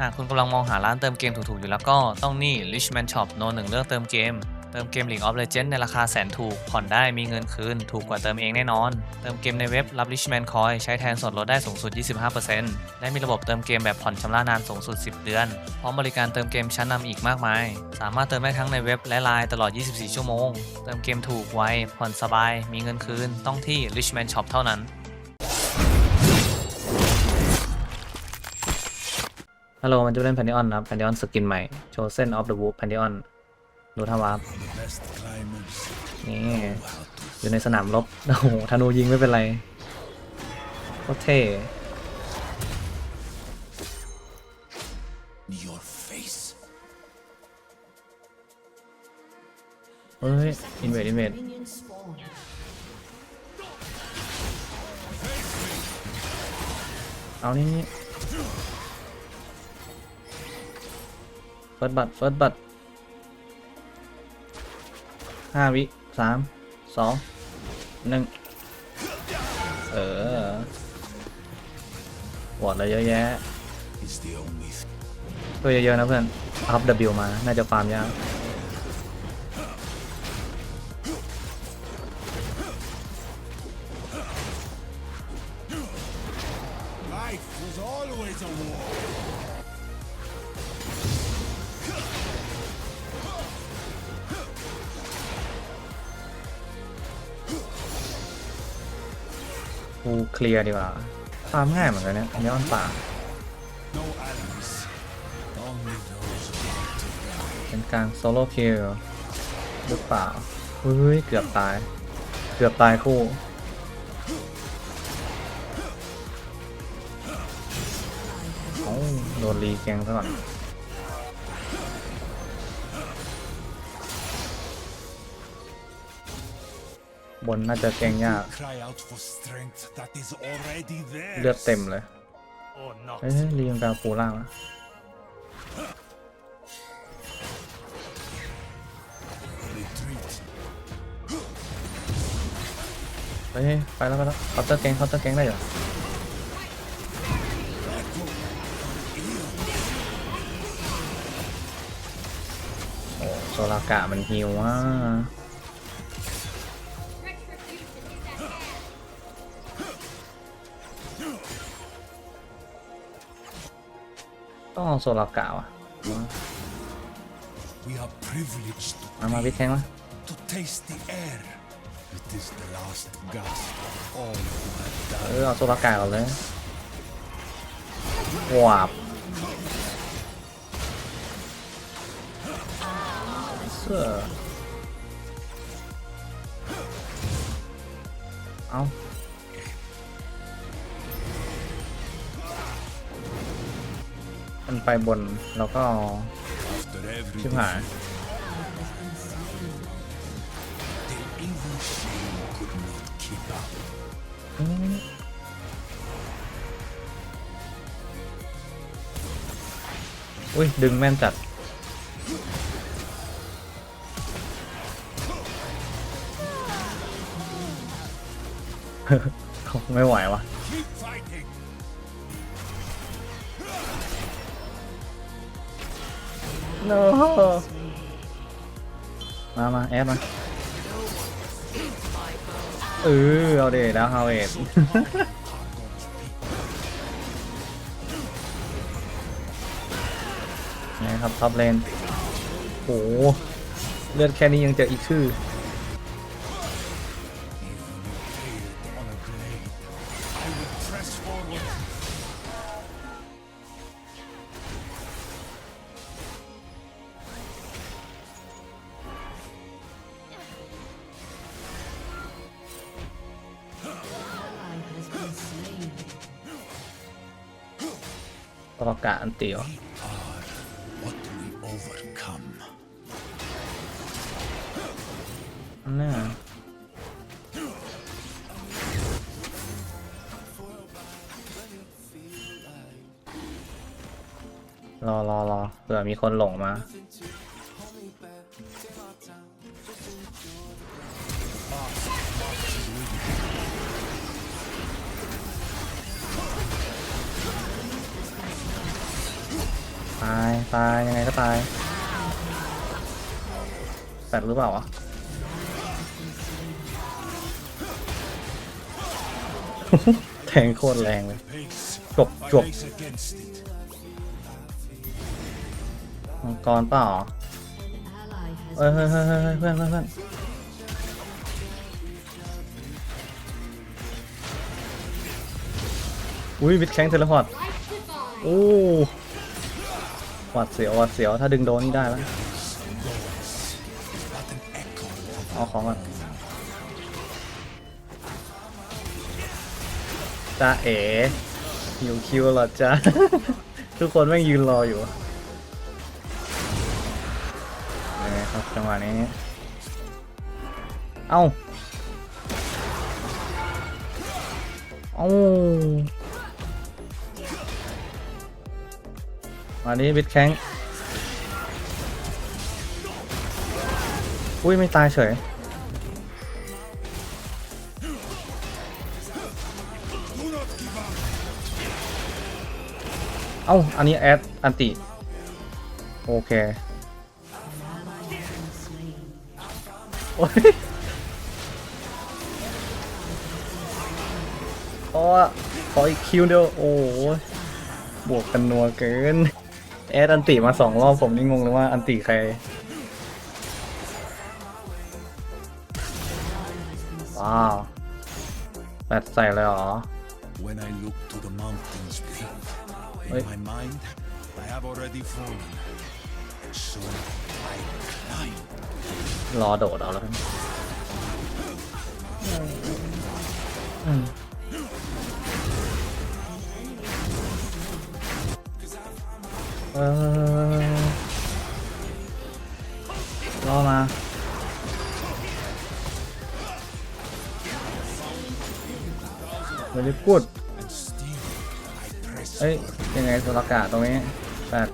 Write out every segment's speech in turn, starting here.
หากคุณกำลังมองหาร้านเติมเกมถูกๆ อยู่แล้วก็ต้องนี่ Richman Shop โนหนึ่งเลือกเติมเกม เติมเกม League of Legends ในราคาแสนถูก ผ่อนได้มีเงินคืน ถูกกว่าเติมเองแน่นอน เติมเกมในเว็บรับ Richman Coin ใช้แทนส่วนลดได้สูงสุด 25%และมีระบบเติมเกมแบบผ่อนชำระนานสูงสุด 10 เดือน พร้อมบริการเติมเกมชั้นนำอีกมากมาย สามารถเติมได้ทั้งในเว็บและไลน์ตลอด 24 ชั่วโมง เติมเกมถูกไวผ่อนสบาย มีเงินคืน ต้องที่ Richman Shop เท่านั้น ฮัลโหลมันจะเล่นแพนดิออนนะครับแพนดิออนสกินใหม่โชว์เส้นออฟเดอะวูฟแพนดิออนดูท่าวาร์ป Best climbers นี่ know how to อยู่ในสนามรบโอ้โหธนูยิงไม่เป็นไรโคตรเท่ your face. เฮ้ยอินเวดอินเวด Minion spawn. เอานี่ ฟิร์สบัตเฟิร์สบัตห้าวิสามสองหนึ่งเออวอดเลยเยอะแยะตัวเยอะๆนะเพื่อนอัพ W มา น่าจะฟาร์มยาก กูเคลียร์ดีกว่าฟาร์มง่ายเหมือนกันเนี่ยอันนี้มันป่าเป็นการโซโล่คิลหรือเปล่าเฮ้ยเกือบตาย เกือบตายคู่โอ้าโดนรีแกงซะก่อน นน่าจะแกงยาก Cry out for strength that is already there. เลือดเต็มเลย Or not. เฮ้ยรียังกาปูล่างนะ Retreat. เฮ้ยไปแล้วไปแล้วเคาน์เตอร์แกงเคาน์เตอร์แกงได้เหรอโอ้โซลากะมันฮิวอะ ต้องเอาโซลากะว่ะ We are privileged มามาพี่แทงมา to taste the air. It is the last gasp of all who have เอ died. อเอาโซลากะก่อนเลยหวาบเสื้อเอา มันไปบนแล้วก็ชิบหายอุ้ย ดึงแม่นจัดเขาไม่ไหววะ โนมามาแอดมา เออ เอาเดดาวฮาวเอดไงครับท็อปเลนโหเลือดแค่นี้ยังเจออีกชื่อ ประกาศอันเตียว We are what we overcome. อันน่ะรอรอรอเผื่อมีคนหลงมา ตายตายยังไงก็ตายแปดหรือเปล่าวะแทงโคตรแรงเลยจบจบมังกรเปล่าเฮ้ยเฮ้ยเฮ้ยเฮ้ยเฮ้ยเพื่อนเพื่อนเพื่อนอุ้ยวิดแข้งเทเลพอร์ตโอ้ หวัดเสียวหวัดเสียวถ้าดึงโดนนี่ได้แล้วเอาของก่อนจ้าเอ๋อยู่คิวหรอจ้าทุกคนแม่งยืนรออยู่ยังไงครับจังหวะนี้ เอ้า เอ้า มานี้บิดแข้งอุ้ย ไม่ตายเฉย เอ้า อันนี้แอด อันติ โอเค โอ้ยเพราะว่าขออีกคิวเดียว โอ้บวกกันนัวเกิน แอดอันติมาสองรอบผมนี่งงเลยว่าอันติใครว้าวแปดใส่เลยเหรอ When I look to the mountains peak, in Wait. my mind, I have already fallen. And soon I climb. รอโดดเอาแล้วกัน ออรอมาเวลิกูดเอ้ย ยังไงสุรากาศตรงนี้แปด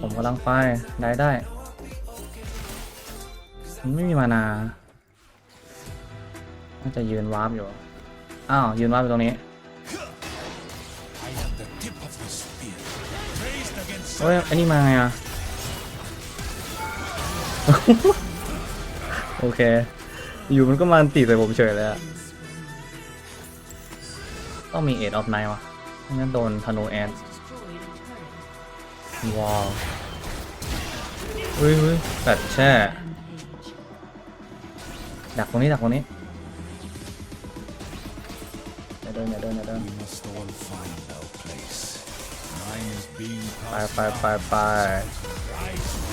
ผมกำลังไป ได้ได้มันไม่มีมานา น่าจะยืนวาร์ปอยู่ อ้าว ยืนวาร์ปอยู่ตรงนี้ เฮ้ย อันนี้มาไงอะ โอเค อยู่มันก็มาตีใส่ผมเฉยเลยอะต้องมีเอ็ดออฟไนวะไม่งั้นโดนธนูแอนว้าวเฮ้ยเฮ้ยตัดแช่ ดักตรงนี้ดักตรงนี้อย่าเดินอย่าเดินอย่าเดิน ไปไปไปไป Rise.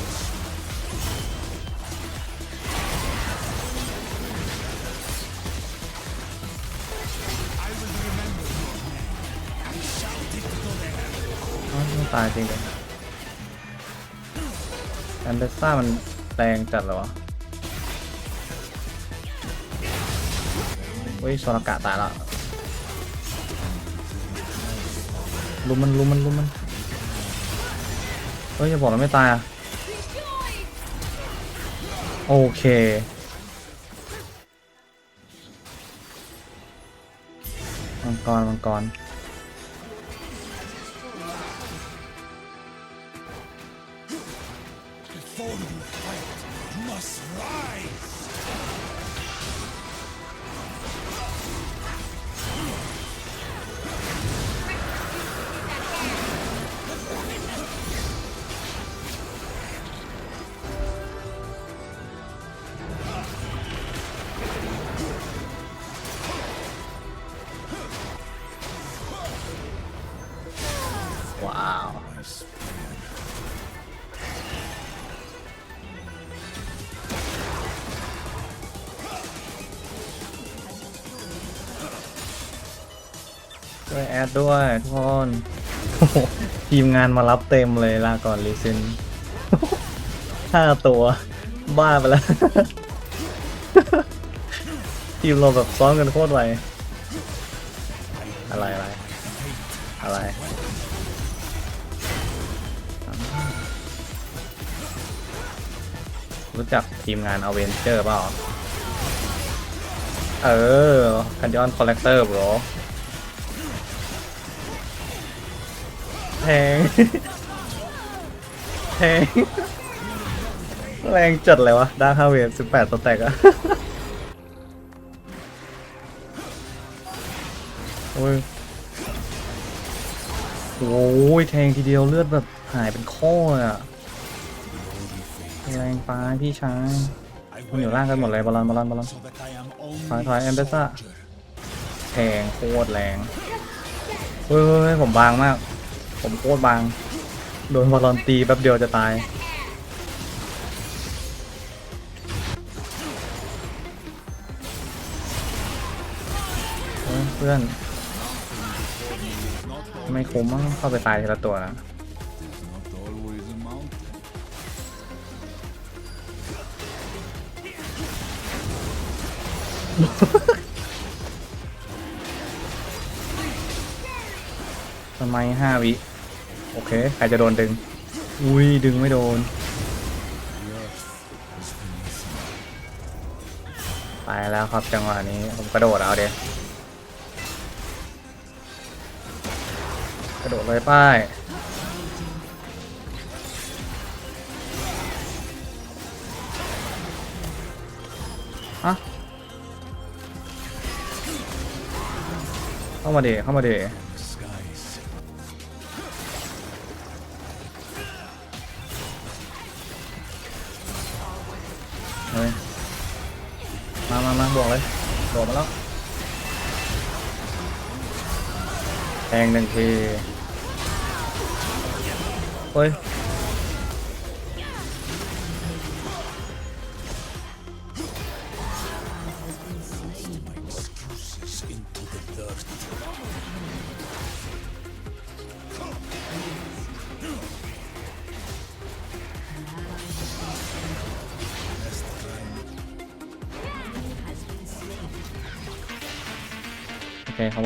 อ้าวไม่ตายจริงเลยแอนเดอร์ซ่ามันแรงจัดเหรอวะเฮ้ยโซนากาตายและ ลุมมันลุมมันลุมมันเฮ้ยอย่าบอกเราไม่ตายอะโอเคมังกรมังกร ช่วยแอดด้วยทุกคนโอ้โหทีมงานมารับเต็มเลยลาก่อนลีซิน ห้าตัว บ้าไปแล้ว ทีมเราแบบซ้อนกันโคตรไวอะไรอะไรอะไรรู้จักทีมงานอเวนเจอร์เปล่า เออคันยอนคอลเลกเตอร์บร แทง แทง แรงจัดเลยวะดาร์คฮาเวฟสิบแปดตัวแตกอะโอ้ยโอ้ยแทงทีเดียวเลือดแบบหายเป็นข้ออะแรงไปพี่ชายมันอยู่ล่างกันหมดเลยบอลลอนบอลลอนบอลลอน so that I am only ถอยถอยเอมเบซ่าแทงโคตรแรงเฮ้ยผมบางมาก ผมโคตรบาง โดนบอลลอนตีแป๊บเดียวจะตายเฮ้ยเพื่อน ไม่คุ้มมั้งเข้าไปตายทีละตัวนะ ไมห้าวิ โอเค ใครจะโดนดึง อุ้ย ดึงไม่โดน ไปแล้วครับจังหวะนี้ ผมกระโดดเอาเดกระโดดเลยป้ายอะเข้ามาเดเข้ามาเด เลยมามามาบวกเลยโดดมาแล้วแทงหนึ่งทีเฮ้ย โอเคเขา